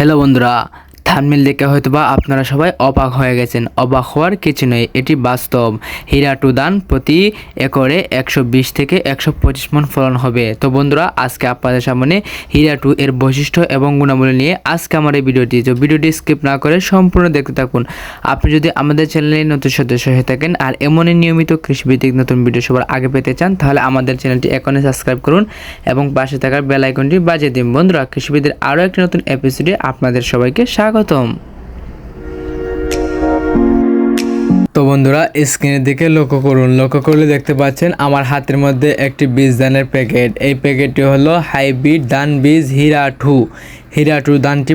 Hello বন্ধুরা থানমিল দেখে হয়তো বা আপনারা সবাই অবাক হয়ে গেছেন। অবাক হওয়ার কিছু নেই, এটি বাস্তব। হীরা টু দান প্রতি একরে একশো বিশ থেকে একশো পঁচিশ মন ফলন হবে। তো বন্ধুরা, আজকে আপনাদের সামনে হীরা টু এর বৈশিষ্ট্য এবং গুণাবলী নিয়ে আজকে আমার এই ভিডিওটি। তো ভিডিওটি স্কিপ না করে সম্পূর্ণ দেখতে থাকুন। আপনি যদি আমাদের চ্যানেলে নতুন সদস্য হয়ে থাকেন আর এমনই নিয়মিত কৃষিভিত্তিক নতুন ভিডিও সবার আগে পেতে চান, তাহলে আমাদের চ্যানেলটি এখনই সাবস্ক্রাইব করুন এবং পাশে থাকার বেল আইকনটি বাজিয়ে দিন। বন্ধুরা কৃষিবিদের আরও একটি নতুন এপিসোডে আপনাদের সবাইকে স্বাগতম। তো বন্ধুরা, স্ক্রিনের দিকে লক্ষ্য করুন। লক্ষ্য করলে দেখতে পাচ্ছেন আমার হাতের মধ্যে একটি বীজ দানের প্যাকেট। এই প্যাকেটটি হলো হাইব্রিড দান বীজ হীরা টু। হীরা টু ধানটি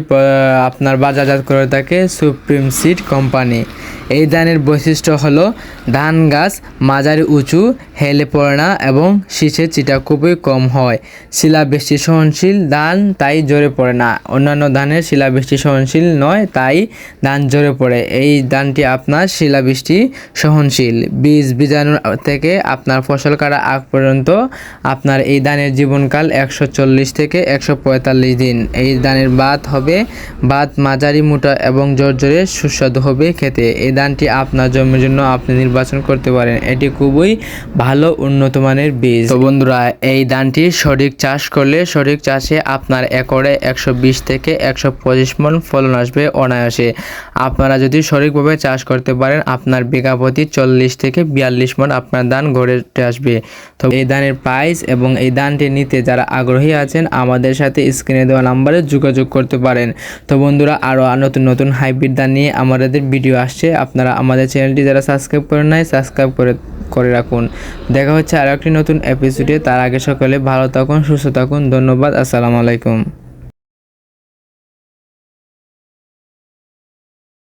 আপনার বাজারজাত করে থাকে সুপ্রিম সিড কোম্পানি। এই ধানের বৈশিষ্ট্য হলো ধান গাছ মাঝারি উঁচু, হেলে পড়ে না এবং শীষের চিটা খুবই কম হয়। শিলাবৃষ্টি সহনশীল ধান, তাই জোরে পড়ে না। অন্যান্য ধানের শিলাবৃষ্টি সহনশীল নয়, তাই ধান জোরে পড়ে। এই ধানটি আপনার শিলাবৃষ্টি সহনশীল। বীজ বীজাণু থেকে আপনার ফসল কাটা আগ পর্যন্ত আপনার এই ধানের জীবনকাল একশো চল্লিশ থেকে একশো পঁয়তাল্লিশ দিন। এই ধানের বাত হবে, বাত মাঝারি, মোটা এবং জোরে সুস্বাদু হবে খেতে। এই ধানটি আপনার জমির জন্য আপনি নির্বাচন করতে পারেন। এটি খুবই ভালো উন্নত মানের বীজ। তো বন্ধুরা, এই ধানটি সঠিক চাষ করলে সঠিক চাষে আপনার একরে একশো বিশ থেকে একশো পঁচিশ মন ফলন আসবে অনায়াসে। আপনারা যদি সঠিকভাবে চাষ করতে পারেন, আপনার বিঘা প্রতি চল্লিশ থেকে বিয়াল্লিশ মন আপনার ধান গড়ে আসবে। তো এই ধানের প্রাইস এবং এই ধানটি নিতে যারা আগ্রহী আছেন, আমাদের সাথে স্ক্রিনে দেওয়া নাম্বারে যোগাযোগ করতে পারেন। তো বন্ধুরা আরও নতুন নতুন হাইব্রিড ধান নিয়ে আমাদের ভিডিও আসছে। আপনারা আমাদের চ্যানেলটি যারা সাবস্ক্রাইব করেন নাই সাবস্ক্রাইব করে করে রাখুন। দেখা হচ্ছে আরও একটি নতুন এপিসোডে তার আগে সকলে ভালো থাকুন, সুস্থ থাকুন। ধন্যবাদ। আসসালামু আলাইকুম।